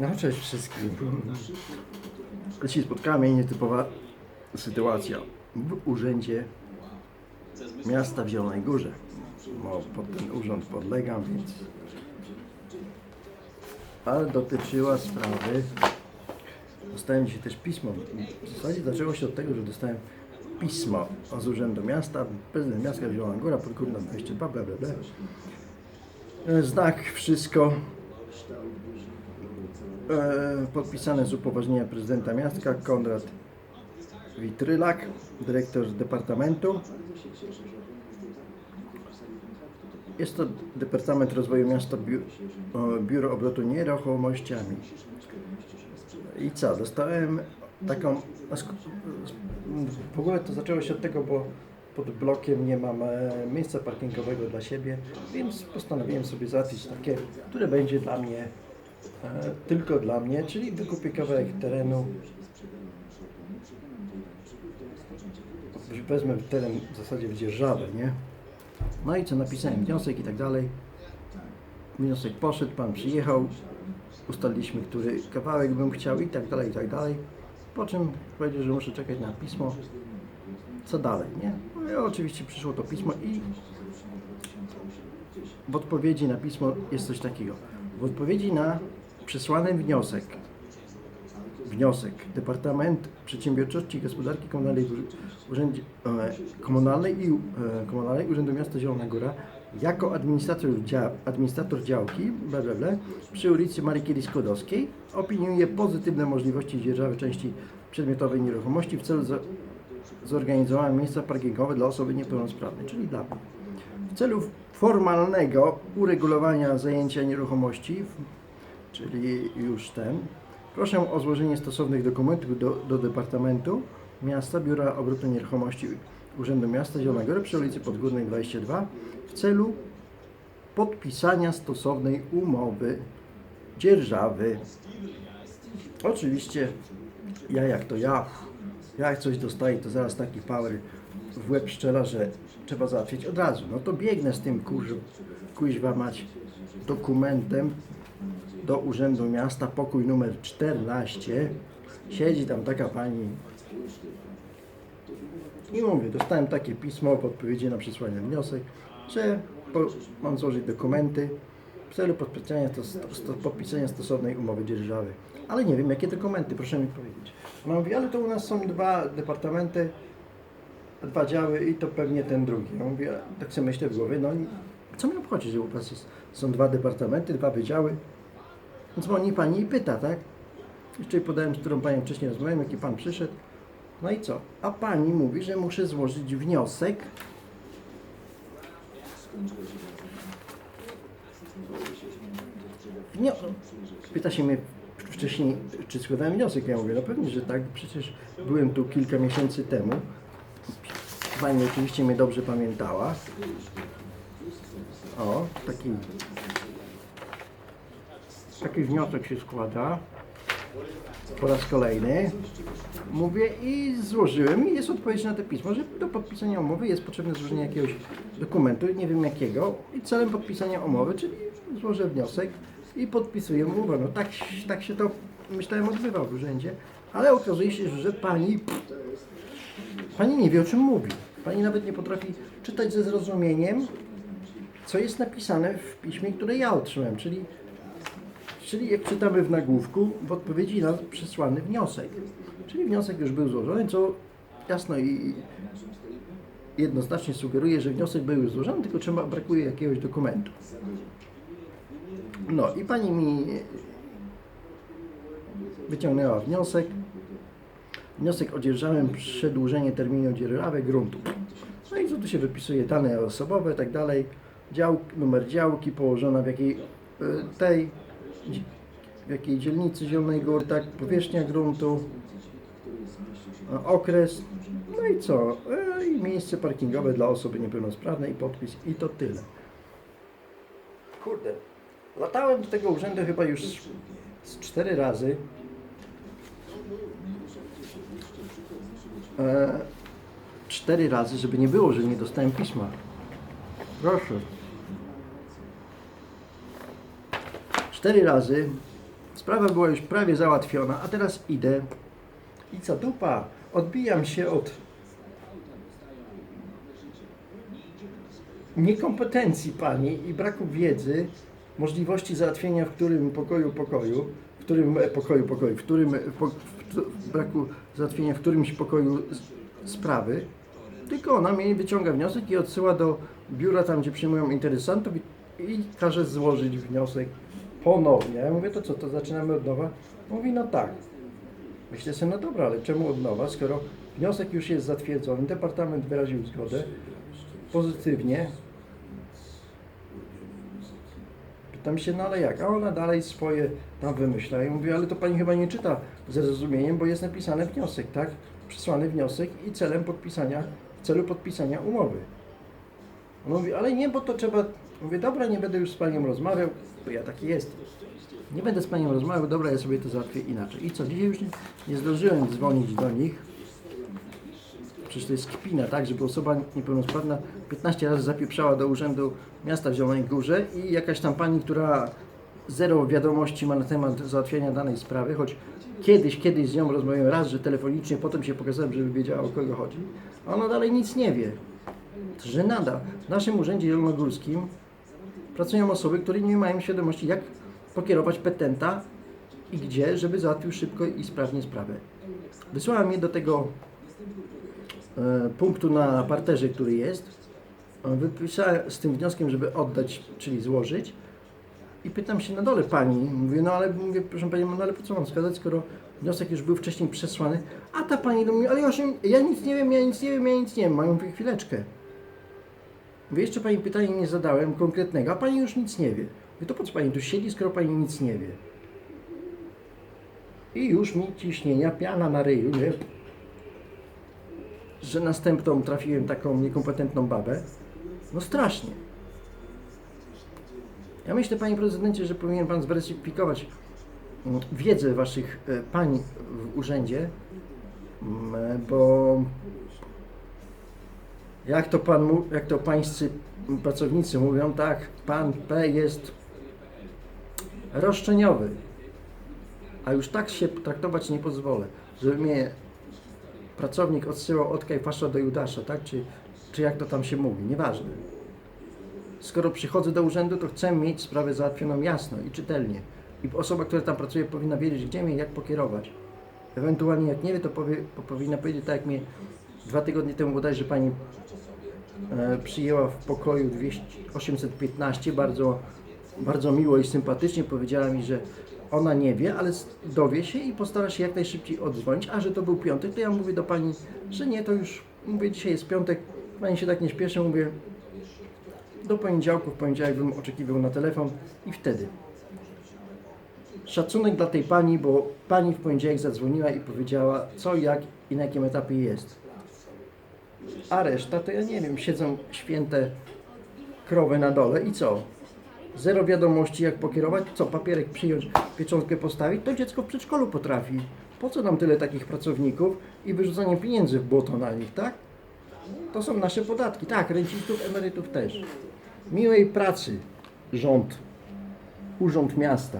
No cześć wszystkim. Dzisiaj spotkała mnie nietypowa sytuacja w urzędzie miasta w Zielonej Górze. Bo pod ten urząd podlegam, więc... Ale dotyczyła sprawy... Dostałem dzisiaj też pismo. W zasadzie zaczęło się od tego, że dostałem pismo z urzędu miasta. Prezydent miasta Zielona Góra, podgórna 22, bla bla bla. Znak, wszystko. E, podpisane z upoważnienia prezydenta miasta Konrad Witrylak, dyrektor departamentu. Jest to Departament Rozwoju Miasta, Biuro Obrotu Nieruchomościami. I co, dostałem taką... W ogóle to zaczęło się od tego, bo pod blokiem nie mam e, miejsca parkingowego dla siebie, więc postanowiłem sobie załatwić takie, które będzie dla mnie tylko dla mnie, czyli wykupię kawałek terenu. Wezmę teren w zasadzie w dzierżawę, nie? No i co, napisałem wniosek i tak dalej. Wniosek poszedł, pan przyjechał, ustaliliśmy, który kawałek bym chciał i tak dalej, i tak dalej. Po czym powiedział, że muszę czekać na pismo. Co dalej, nie? No i oczywiście przyszło to pismo i w odpowiedzi na pismo jest coś takiego. W odpowiedzi na przesłany wniosek, wniosek Departament Przedsiębiorczości i Gospodarki Komunalnej Urzędzie e, Komunalnej i e, Komunalnej Urzędu Miasta Zielona Góra jako administrator, administrator działki bla, przy ulicy Marii Curie-Skłodowskiej opiniuje pozytywne możliwości dzierżawy części przedmiotowej nieruchomości w celu zorganizowania miejsca parkingowe dla osoby niepełnosprawnej, czyli dla. W celu formalnego uregulowania zajęcia nieruchomości, czyli już ten, proszę o złożenie stosownych dokumentów do, do Departamentu Miasta Biura Obrotu Nieruchomości Urzędu Miasta Zielonego przy ulicy Podgórnej 22 w celu podpisania stosownej umowy dzierżawy. Oczywiście ja jak to ja jak coś dostaję, to zaraz taki power w łeb szczela, że trzeba załatwić od razu. No to biegnę z tym kurz, kuźwa mać dokumentem do Urzędu Miasta, pokój numer 14. Siedzi tam taka pani i mówię, dostałem takie pismo w odpowiedzi na przesłany wniosek, że po, mam złożyć dokumenty w celu podpisania, sto, podpisania stosownej umowy dzierżawy. Ale nie wiem, jakie dokumenty, proszę mi powiedzieć. Ona mówi, ale to u nas są dwa departamenty, dwa działy i to pewnie ten drugi. Ja mówię, tak sobie myślę w głowie, no co mnie obchodzi, że u was jest, są dwa departamenty, dwa wydziały. Więc dzwoni pani i pyta, tak? Jeszcze podałem, z którą panią wcześniej rozmawiałem, jaki pan przyszedł. No i co? A pani mówi, że muszę złożyć wniosek. Wnio... Pyta się mnie wcześniej, czy składałem wniosek. Ja mówię, no pewnie, że tak. Przecież byłem tu kilka miesięcy temu. Pani oczywiście mnie dobrze pamiętała. O, taki, taki wniosek się składa. Po raz kolejny. Mówię i złożyłem i jest odpowiedź na to pismo, że do podpisania umowy jest potrzebne złożenie jakiegoś dokumentu, nie wiem jakiego i celem podpisania umowy, czyli złożę wniosek i podpisuję umowę. No tak, tak się to myślałem odbywa w urzędzie, ale okazuje się, że pani Pani nie wie o czym mówi. Pani nawet nie potrafi czytać ze zrozumieniem, co jest napisane w piśmie, które ja otrzymałem, czyli, czyli jak czytamy w nagłówku, w odpowiedzi na przesłany wniosek. Czyli wniosek już był złożony, co jasno i jednoznacznie sugeruje, że wniosek był już złożony, tylko trzeba, brakuje jakiegoś dokumentu. No i pani mi wyciągnęła wniosek. Wniosek o dzierżawę, przedłużenie terminu dzierżawy gruntu. No i co tu się wypisuje? Dane osobowe, tak dalej. Dział, numer działki, położona w jakiej y, tej, w jakiej dzielnicy Zielonej Góry, tak, powierzchnia gruntu, a, okres, no i co? E, I miejsce parkingowe dla osoby niepełnosprawnej i podpis i to tyle. Kurde, latałem do tego urzędu chyba już cztery razy. E, cztery razy, żeby nie było, że nie dostałem pisma. Proszę. Cztery razy Sprawa była już prawie załatwiona, a teraz idę i co dupa, odbijam się od niekompetencji pani i braku wiedzy, możliwości załatwienia w którym pokoju pokoju, w którym e, pokoju pokoju, w którym braku załatwienia w którymś pokoju sprawy, tylko ona mnie wyciąga wniosek i odsyła do biura tam, gdzie przyjmują interesantów i, i każe złożyć wniosek ponownie. Ja mówię, to co, to zaczynamy od nowa? Mówi, no tak. Myślę sobie, no dobra, ale czemu od nowa, skoro wniosek już jest zatwierdzony, departament wyraził zgodę pozytywnie. Pytam się, no ale jak? A ona dalej swoje tam wymyśla. I mówię, ale to pani chyba nie czyta z zrozumieniem, bo jest napisany wniosek, tak? Przysłany wniosek i celem podpisania, w celu podpisania umowy. On mówi, ale nie, bo to trzeba. Mówię, dobra, nie będę już z panią rozmawiał, bo ja taki jestem. Nie będę z panią rozmawiał, dobra, ja sobie to załatwię inaczej. I co, dzisiaj już nie, nie zdążyłem dzwonić do nich. Przecież to jest kpina, tak, żeby osoba niepełnosprawna 15 razy zapieprzała do urzędu miasta w Zielonej Górze i jakaś tam pani, która zero wiadomości ma na temat załatwiania danej sprawy, choć kiedyś, kiedyś z nią rozmawiałem raz, że telefonicznie, potem się pokazałem, żeby wiedziała o kogo chodzi, a ona dalej nic nie wie. To Żenada. W naszym urzędzie zielonogórskim pracują osoby, które nie mają świadomości, jak pokierować petenta i gdzie, żeby załatwił szybko i sprawnie sprawę. Wysłałem mnie do tego punktu na parterze, który jest. E, Wypisałem z tym wnioskiem, żeby oddać, czyli złożyć. I pytam się na dole pani, mówię, no ale mówię, proszę pani, no ale po co mam skazać, skoro wniosek już był wcześniej przesłany, a ta pani do mnie, ale ja, ja nic nie wiem, ja nic nie wiem, ja nic nie wiem, mają mówię, chwileczkę. Mówię, jeszcze pani pytania nie zadałem konkretnego, a pani już nic nie wie. Mówię, to po co pani tu siedzi, skoro pani nic nie wie? I już mi ciśnienia, piana na ryju, nie? Że następną trafiłem taką niekompetentną babę. No strasznie. Ja myślę, panie prezydencie, że powinien pan zweryfikować mm, wiedzę waszych e, pań w urzędzie, mm, bo jak to pan, jak to pańscy pracownicy mówią, tak, pan P jest roszczeniowy. A już tak się traktować nie pozwolę, żeby mnie pracownik odsyłał od Kajfasza do Judasza, tak? Czy, czy jak to tam się mówi, nieważne. Skoro przychodzę do urzędu, to chcę mieć sprawę załatwioną jasno i czytelnie. I osoba, która tam pracuje, powinna wiedzieć, gdzie mnie, jak pokierować. Ewentualnie jak nie wie, to powie, po, powinna powiedzieć tak, jak mnie dwa tygodnie temu bodajże pani e, przyjęła w pokoju 200, 815, bardzo, bardzo miło i sympatycznie powiedziała mi, że ona nie wie, ale dowie się i postara się jak najszybciej odzwonić, a że to był piątek, to ja mówię do pani, że nie, to już, mówię, dzisiaj jest piątek, pani się tak nie śpieszy, mówię, do poniedziałku, w poniedziałek bym oczekiwał na telefon i wtedy. Szacunek dla tej pani, bo pani w poniedziałek zadzwoniła i powiedziała, co, jak i na jakim etapie jest. A reszta to ja nie wiem, siedzą święte krowy na dole i co? Zero wiadomości jak pokierować, co papierek przyjąć, pieczątkę postawić, to dziecko w przedszkolu potrafi. Po co nam tyle takich pracowników i wyrzucanie pieniędzy w błoto na nich, tak? To są nasze podatki, tak, rencistów, emerytów też. Miłej pracy, rząd, urząd miasta.